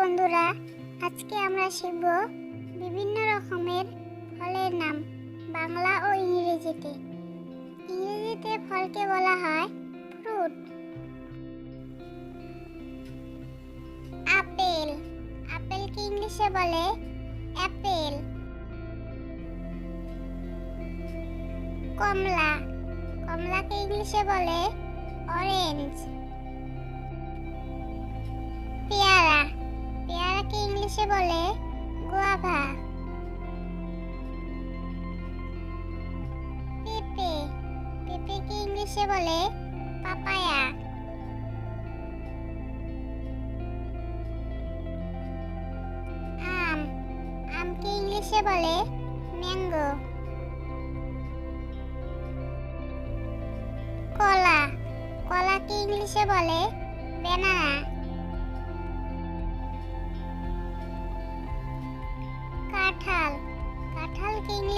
বন্ধুরা, আজকে আমরা শিখব বিভিন্ন রকমের ফলের নাম বাংলা ও ইংরেজিতে। ইংরেজিতে ফলকে বলা হয় ফ্রুট। আপেল। আপেলকে ইংলিশে বলে অ্যাপেল। কমলা। কমলাকে ইংলিশে বলে অরেঞ্জ। ইংলিশে বলে, গোয়াভা। পেঁপে পেঁপেকে ইংলিশে বলে, পাপায়া। আম আমকে ইংলিশে বলে, ম্যাঙ্গো। কলা কলাকে ইংলিশে বলে ব্যানানা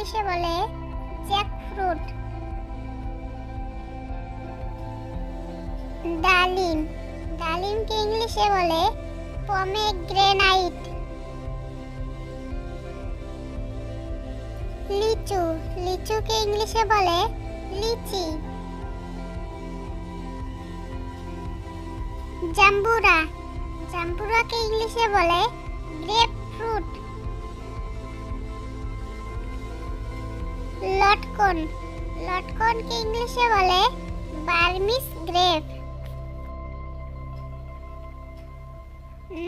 ইংলিশে বলে জ্যাকফ্রুট ডালিম, ডালিমকে ইংলিশে বলে পমেগ্রেনাইট লিচু, লিচুকে ইংলিশে বলে লিচি জাম্বুরা, জাম্বুরাকে ইংলিশে বলে গ্রেপ লটকন। লটকনকে ইংলিশে বলে? বার্মিস গ্রেপ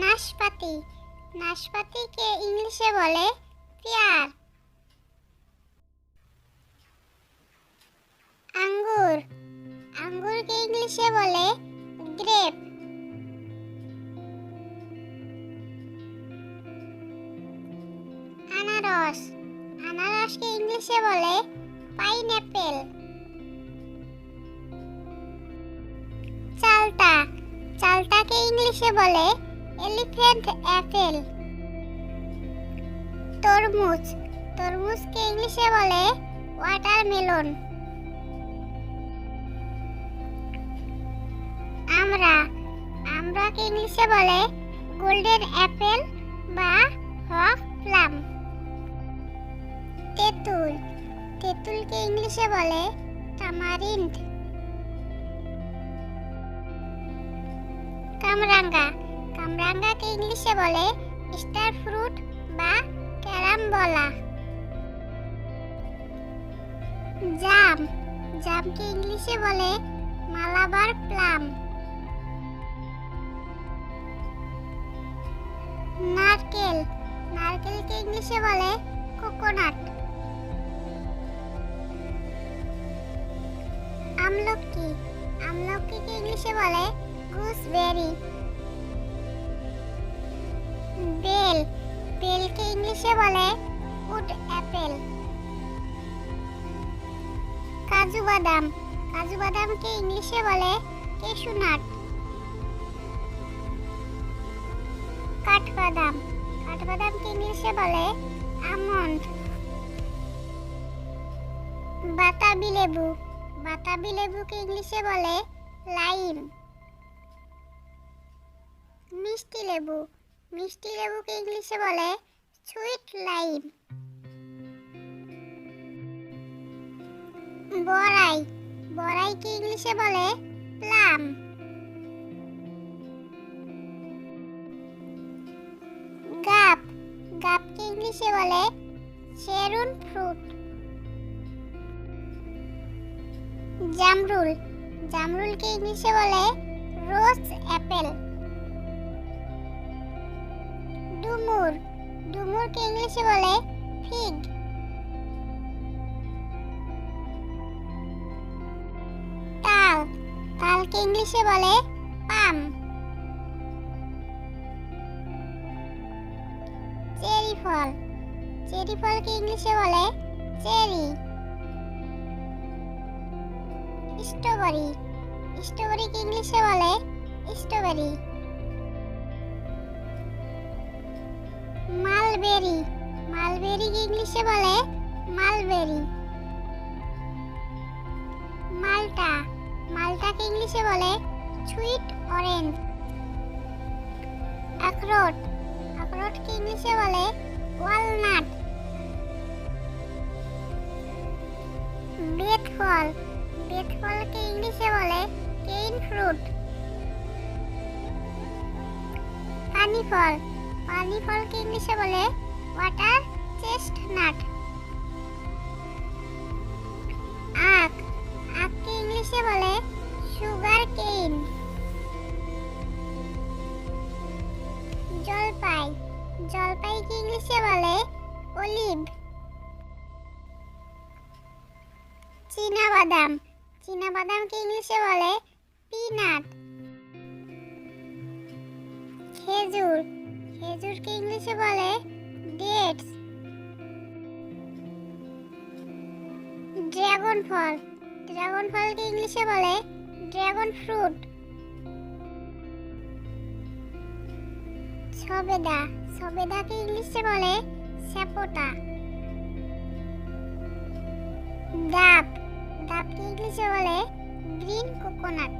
নাশপাতি। নাশপাতিকে ইংলিশে বলে? পেয়ার। আঙ্গুর। আঙ্গুরকে ইংলিশে বলে? গ্রেপ। আনারসকে ইংলিশে বলে পাইনঅ্যাপেল। চালতা চালতাকে ইংলিশে বলে এলিফ্যান্ট অ্যাপেল। তরমুজ, তরমুজকে ইংলিশে বলে ওয়াটারমেলন। আমরা, আমরাকে ইংলিশে বলে গোল্ডেন অ্যাপেল বা হক তেঁতুল। তেঁতুলকে ইংলিশে বলে তামারিন্ড কামরাঙ্গা। কামরাঙ্গাকে ইংলিশে বলে স্টার ফ্রুট বা ক্যারামবলা। জাম। জামকে ইংলিশে বলে মালাবার প্লাম। নারকেল। নারকেলকে ইংলিশে বলে কোকোনাট। আমলকি, আমলকিকে ইংলিশে বলে গুসবেরি বেল, বেলকে ইংলিশে বলে উড অ্যাপেল কাজু বাদাম, কাজু বাদামকে ইংলিশে বলে কেশুনাট কাঠবাদাম, কাঠবাদামকে ইংলিশে বলে আমন্ড। বাতাবি লেবু। বাতাবি লেবুকে ইংলিশে বলে লাইম। মিষ্টি লেবু। মিষ্টি লেবুকে ইংলিশে বলে সুইট লাইম। বড়াই। বড়াইকে ইংলিশে বলে প্লাম। গাপ। গাপকে ইংলিশে বলে শেরুন ফ্রুট। জামরুল। জামরুলকে ইংলিশে বলে রোজ অ্যাপেল। ডুমুর। ডুমুরকে ইংলিশে বলে ফিগ। তাল। তালকে ইংলিশে বলে পাম। চেরি ফল। চেরি ফলকে ইংলিশে বলে চেরি। স্ট্রবেরি। স্ট্রবেরিকে ইংলিশে বলে স্ট্রবেরি। মালবেরি। মালবেরিকে ইংলিশে বলে মালবেরি। মালটা। মালটাকে ইংলিশে বলে সুইট অরেঞ্জ। আখরোট। অখরোটকে ইংলিশে বলে ওয়ালনাট। বেত ফল বেত ফলকে ইংলিশে বলে কেইন ফ্রুট। পানি ফল পানি ফলকে ইংলিশে বলে ওয়াটার চেস্ট নাট আখ। আখকে ইংলিশে বলে সুগার কেইন। জলপাই। জলপাইকে ইংলিশে বলে অলিভ। চীনা বাদাম। চীনা বাদামকে ইংলিশে বলে পিনাট। খেজুর, খেজুরকে ইংলিশে বলে ডেটস। ড্রাগন ফল, ড্রাগন ফলকে ইংলিশে বলে ড্রাগন ফ্রুট। সবেদা, সবেদাকে ইংলিশে বলে স্যাপোটা। ডাব ডাবকে ইংলিশে বলে গ্রিন কোকোনাট